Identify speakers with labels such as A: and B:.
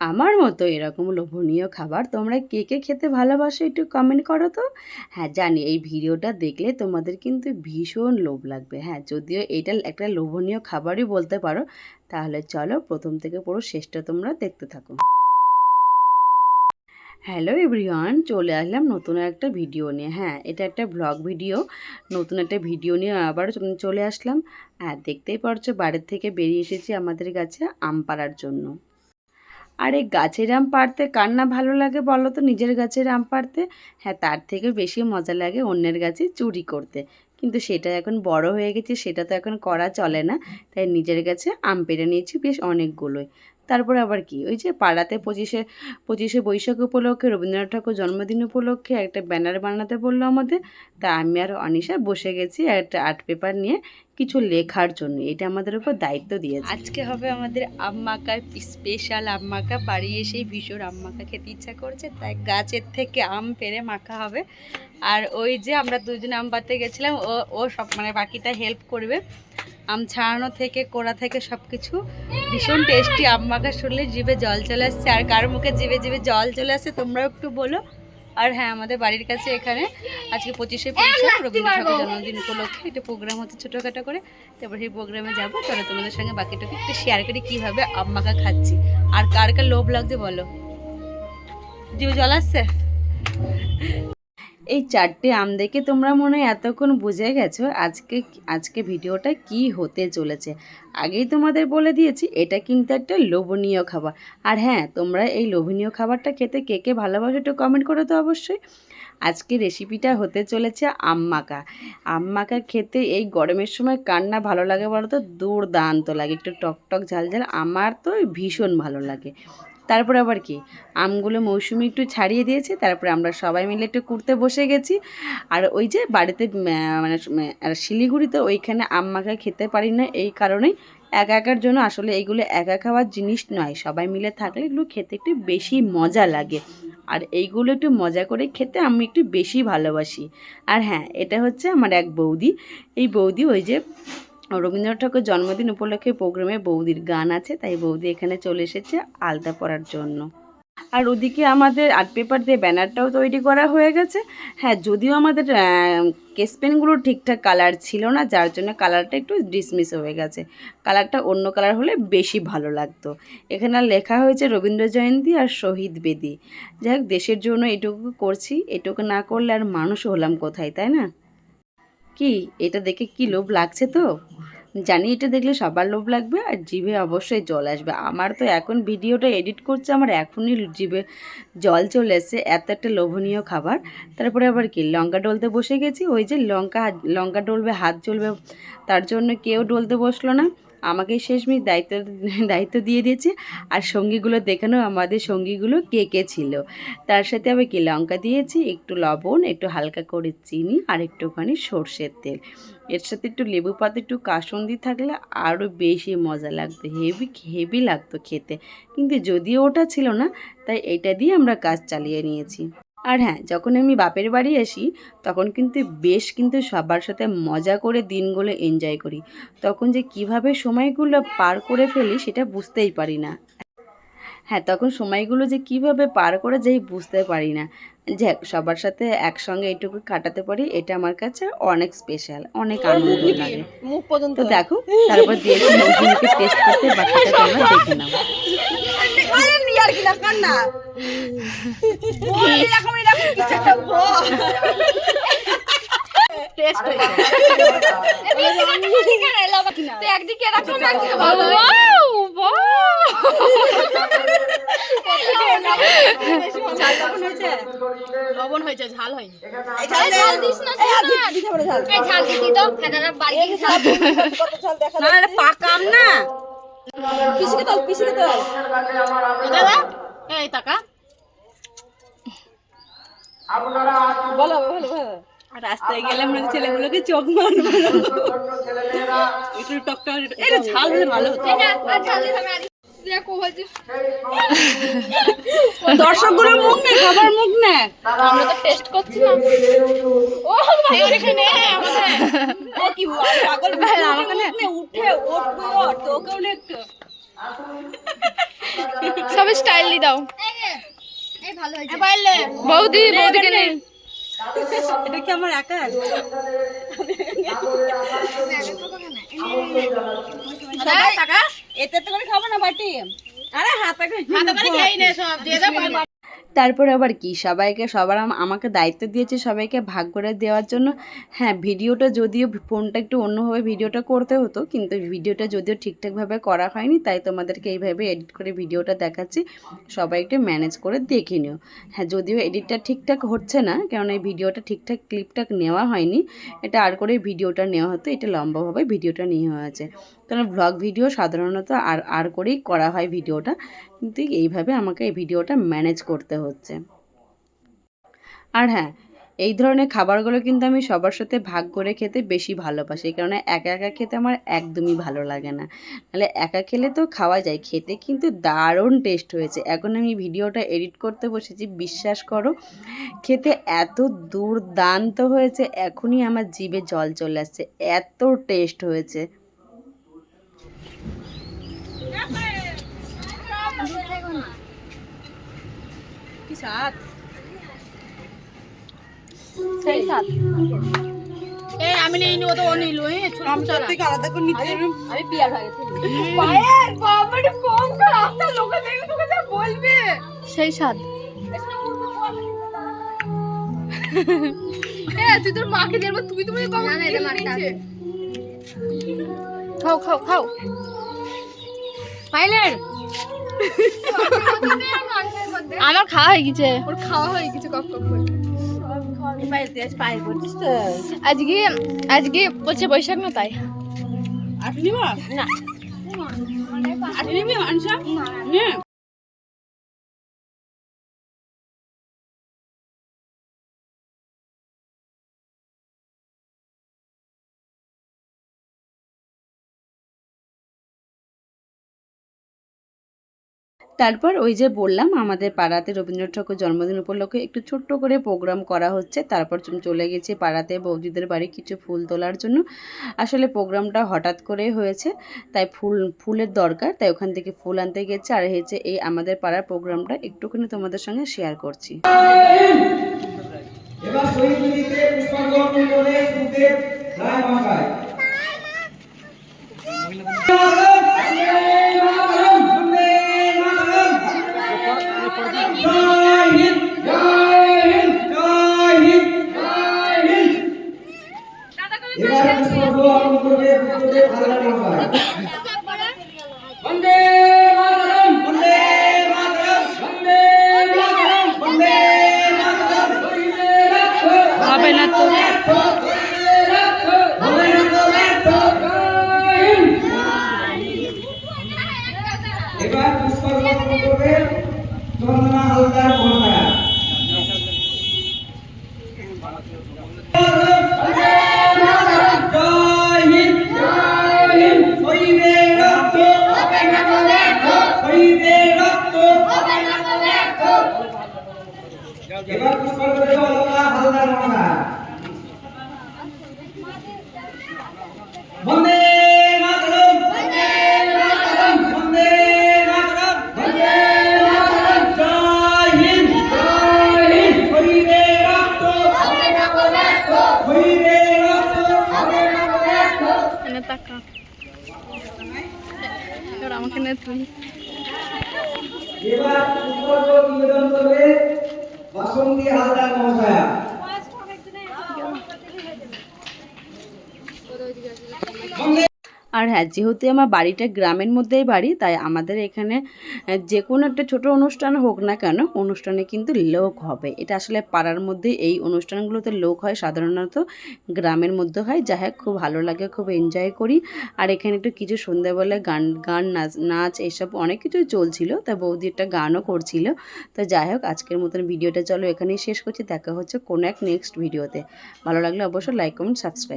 A: আমার মতো এরকম লোভনীয় খাবার তোমরা কে কে খেতে ভালোবাসো একটু কমেন্ট করো তো। হ্যাঁ জানি এই ভিডিওটা দেখলে তোমাদের কিন্তু ভীষণ লোভ লাগবে। হ্যাঁ যদিও এটা একটা লোভনীয় খাবারই বলতে পারো, তাহলে চলো প্রথম থেকে পুরো শেষটা তোমরা দেখতে থাকো। হ্যালো এভরিওয়ান চলে আসলাম নতুন একটা ভিডিও নিয়ে। হ্যাঁ এটা একটা ব্লগ ভিডিও নতুন একটা ভিডিও নিয়ে আবার চলে আসলাম। হ্যাঁ দেখতেই পারছ, বাড়ির থেকে বেরিয়ে এসেছি আমাদের কাছে আম পাড়ার জন্য। আর এই গাছের আম পাড়তে কার না ভালো লাগে বলো তো? নিজের গাছের আম পাড়তে? হ্যাঁ তার থেকে বেশি মজা লাগে অন্যের গাছে চুরি করতে। কিন্তু সেটা এখন বড় হয়ে গেছে, সেটা তো এখন করা চলে না। তাই নিজের গাছে আম পেড়ে নিয়েছি বেশ অনেকগুলোই। তারপরে আবার কি? ওই যে পাড়াতে পঁচিশে পঁচিশে বৈশাখ উপলক্ষে, রবীন্দ্রনাথ ঠাকুর জন্মদিন উপলক্ষে একটা ব্যানার বানাতে বলল আমাদের। তা আমি আর অনিশা বসে গেছি একটা আর্ট পেপার নিয়ে। কিছু লেখার জন্য, এটা আমাদের উপর দায়িত্ব দিয়েছে। আজকে হবে আমাদের আম্মাকা স্পেশাল আম্মাকা, বাড়ি এসেই ভীষণ আম্মাকা খেতে ইচ্ছা করছে, তাই গাছের থেকে আম পেড়ে মাখা হবে। আর ওই যে আমরা দুজনে আম পাতে গেছিলাম, ও ও সব মানে বাকিটা হেল্প করবে। আম ছাড়ানো থেকে, কোড়া থেকে সব কিছু ভীষণ টেস্টি আম মাখা শুনলে জিভে জল চলে আসছে, আর কার মুখে জিভে জিভে জল চলে আসছে, তোমরাও একটু বলো। আর হ্যাঁ আমাদের বাড়ির কাছে এখানে আজকে পঁচিশে বৈশাখ রবীন্দ্র ঠাকুর জন্মদিন উপলক্ষে একটা প্রোগ্রাম হচ্ছে ছোটোখাটো করে। তারপর সেই প্রোগ্রামে যাব তাহলে তোমাদের সঙ্গে বাকিটাকে একটু শেয়ার করি কীভাবে আম্মাকা খাচ্ছি। আর কার কার লোভ লাগছে বলো? জিভে জল আসছে? এই চারটে আম দেখে তোমরা মনে হয় এতক্ষণ বুঝে গেছো আজকে আজকে ভিডিওটা কি হতে চলেছে। আগেই তোমাদের বলে দিয়েছি, এটা কিন্তু একটা লোভনীয় খাবার। আর হ্যাঁ তোমরা এই লোভনীয় খাবারটা খেতে কে কে ভালোবাসো একটু কমেন্ট করো তো অবশ্যই। আজকে রেসিপিটা হতে চলেছে আম মাখা। আম মাখা খেতে এই গরমের সময় কান্না ভালো লাগে বলো তো দুর্দান্ত লাগে। একটু টক টক ঝাল ঝাল আমার তো ভীষণ ভালো লাগে। তারপর আবার কি? আমগুলো মৌসুমি একটু ছাড়িয়ে দিয়েছে, তারপরে আমরা সবাই মিলে একটু কুড়তে বসে গেছি। আর ওই যে বাড়িতে মানে শিলিগুড়িতে ওইখানে আম মাখা খেতে পারি না, এই কারণেই একা একার জন্য আসলে এইগুলো একা খাওয়ার জিনিস নয়। সবাই মিলে থাকলে এগুলো খেতে একটু বেশি মজা লাগে। আর এইগুলো একটু মজা করে খেতে আমি একটু বেশি ভালোবাসি। আর হ্যাঁ এটা হচ্ছে আমার এক বৌদি। এই বৌদি ওই যে রবীন্দ্রনাথ ঠাকুর জন্মদিন উপলক্ষে প্রোগ্রামে বৌদির গান আছে, তাই বৌদি এখানে চলে এসেছে আলতা পরার জন্য। আর ওদিকে আমাদের আর্ট পেপার দিয়ে ব্যানারটাও তৈরি করা হয়ে গেছে। হ্যাঁ যদিও আমাদের কেস পেনগুলো ঠিকঠাক কালার ছিল না, যার জন্য কালারটা একটু ডিসমিস হয়ে গেছে। কালারটা অন্য কালার হলে বেশি ভালো লাগতো। এখানে লেখা হয়েছে রবীন্দ্র জয়ন্তী আর শহীদ বেদী। যাই দেশের জন্য এটুকু করছি, এটুকু না করলে আর মানুষ হলাম কোথায়, তাই না? কি? এটা দেখে কি লোভ লাগছে তো? জানি এটা দেখলে সবার লোভ লাগবে আর জিভে অবশ্যই জল আসবে। আমার তো এখন ভিডিওটা এডিট করছে, আমার এখনই জিভে জল চলে এসছে। এত একটা লোভনীয় খাবার। তারপরে আবার কি, লঙ্কা ডলতে বসে গেছি। ওই যে লঙ্কা লঙ্কা ডলবে, হাত চলবে তার জন্য কেউ ডলতে বসল না। আমাকে শেষমেশ দায়িত্ব দায়িত্ব দিয়ে দিয়েছে। আর সঙ্গীগুলো দেখানো আমাদের সঙ্গীগুলো কে কে ছিল। তার সাথে আমি কি লঙ্কা দিয়েছি, একটু লবণ, একটু হালকা করে চিনি, আর একটুখানি সর্ষের তেল। এর সাথে একটু লেবু পাতা, একটু কাসন্দি থাকলে আরও বেশি মজা লাগতো, হেভি হেভি লাগতো খেতে। কিন্তু যদিও ওটা ছিল না, তাই এটা দিয়ে আমরা কাজ চালিয়ে নিয়েছি। আর হ্যাঁ যখন আমি বাপের বাড়ি আসি তখন কিন্তু বেশ কিন্তু সবার সাথে মজা করে দিনগুলো এনজয় করি। তখন যে কীভাবে সময়গুলো পার করে ফেলি সেটা বুঝতেই পারি না। হ্যাঁ তখন সময়গুলো যে কীভাবে পার করে যাই বুঝতে পারি না। যে সবার সাথে একসঙ্গে এইটুকু কাটাতে পারি এটা আমার কাছে অনেক স্পেশাল অনেক আনন্দ লাগে তো দেখো তারপর মৌসুমিকে টেস্ট করতে বাকিটা তোমরা দেখে নাও।
B: একদিকে এরকম লবণ হয়েছে ঝাল হয়নি। ঝাল দিস না এই ঝাল দিতি তো বাড়ি
A: না পাকাম না?
B: পিছিয়ে দাও পিছিয়ে দাও। দাদা এই টাকা। বলো বলো বলো
A: রাস্তায় গেলে আমরা ছেলেগুলোকে চোখ মারবো একটু টকটক টক এটা ঝাল হলে ভালো হতো। দর্শকগুলোর মুখ নেই খাবার মুখ নে।
B: আমরা তো টেস্ট করছি না ও ভাই ওখানে আমাদের
A: ও কি পাগল আমাকে নে। উঠে ওঠ ওঠ তোকেও নে একটু।
B: সব স্টাইল দি দাও। এই ভালো হয়েছে। বৌদি বৌদিকে নেই
A: এটা কি আমার একা? এতে তো করে খাব না বাটি। আরে হাতে
B: হাতে করে খেয়ে নে সব দিয়ে দাও
A: তারপর আবার কি? সবাইকে সবার আমাকে দায়িত্ব দিয়েছে সবাইকে ভাগ করে দেওয়ার জন্য। হ্যাঁ ভিডিওটা যদিও ফোনটা একটু অন্যভাবে ভিডিওটা করতে হতো কিন্তু ভিডিওটা যদিও ঠিকঠাকভাবে করা হয়নি তাই তোমাদেরকে এইভাবে এডিট করে ভিডিওটা দেখাচ্ছি। সবাই একটু ম্যানেজ করে দেখে নিও। হ্যাঁ যদিও এডিটটা ঠিকঠাক হচ্ছে না কারণ এই ভিডিওটা ঠিকঠাক ক্লিপটা নেওয়া হয়নি। এটা আর করে ভিডিওটা নেওয়া হতো এটা লম্বাভাবে ভিডিওটা নেওয়া হয়েছে। কারণ ব্লগ ভিডিও সাধারণত আর আর করেই করা হয় ভিডিওটা কিন্তু এইভাবে আমাকে এই ভিডিওটা ম্যানেজ করতে হচ্ছে। আর হ্যাঁ এই ধরনের খাবারগুলো কিন্তু আমি সবার সাথে ভাগ করে খেতে বেশি ভালোবাসি। এই কারণে একা একা খেতে আমার একদমই ভালো লাগে না। নাহলে একা খেলে তো খাওয়া যায়, খেতে কিন্তু দারুণ টেস্ট হয়েছে। এখন আমি ভিডিওটা এডিট করতে বসেছি, বিশ্বাস করো, খেতে এত দুর্দান্ত হয়েছে, এখনই আমার জিভে জল চলে আসছে, এত টেস্ট হয়েছে। স্বাদ
B: সেই সাত। এ আমি নেই নি ও তো ও নিল এ ছোট ছোট
A: থেকে আলাদা করে নিতে
B: আমি পিয়ার হয়ে গেছি। পায়ের বাবারে ফোন কর রাস্তা? লোকে দেখলে তোকে যা বলবে। সেই সাত। এ তুই তোর মাকে দেবো তুই তুমি বাবা না এটা মারটা খাও খাও খাও। পাইলেন আমার খাওয়া হয়ে গেছে। ওর খাওয়া হয়ে গেছে কক কক করে। আজকে আজকে বলছে বৈশাখ না তাই। না।
A: তারপর ওই যে বললাম আমাদের পাড়াতে রবীন্দ্রনাথ ঠাকুর জন্মদিন উপলক্ষে একটু ছোট্ট করে প্রোগ্রাম করা হচ্ছে। তারপর চলে গেছি পাড়াতে বৌদিদের বাড়ি কিছু ফুল তোলার জন্য। আসলে প্রোগ্রামটা হঠাৎ করে হয়েছে তাই ফুল ফুলের দরকার তাই ওখান থেকে ফুল আনতে গেছে। আর হয়েছে এই আমাদের পাড়ার প্রোগ্রামটা একটুখানি তোমাদের সঙ্গে শেয়ার করছি।
C: এবার শহীদ মিনিতে পুষ্পাঞ্জলি করে সুদেব রায় মহাশয় এবার পুষ্পার্পণ করবে চন্দনা হালদার মহাশয়া বন্দে মাতরম। বন্দে মাতরম। বন্দে মাতরম। বন্দে মাতরম। জয় হিন্দ। জয় হিন্দ। শহীদের রক্ত। শহীদের রক্ত।
B: এনে টাকা এবার আমাকে নে তুই
C: এবার করবে বাসন্তী হালদার মহাশয়া।
A: আর হ্যাঁ যেহেতু আমার বাড়িটা গ্রামের মধ্যেই বাড়ি, তাই আমাদের এখানে যে কোনো একটা ছোট অনুষ্ঠান হোক না কেন, অনুষ্ঠানে কিন্তু লোক হবে। এটা আসলে পাড়ার মধ্যে এই অনুষ্ঠানগুলোতে লোক হয়, সাধারণত গ্রামের মধ্যে হয়। যা হোক, খুব ভালো লাগে, খুব এনজয় করি। আর এখানে একটু কিছু সন্ধ্যাবেলায় গান গান, নাচ নাচ, এসব অনেক কিছুই চলছিল তা বৌদি একটা গানও করছিল। তো যাই হোক, আজকের মতন ভিডিওটা চলো এখানেই শেষ করছি। দেখা হচ্ছে কোনো এক নেক্সট ভিডিওতে ভালো লাগলে অবশ্যই লাইক কমেন্ট সাবস্ক্রাইব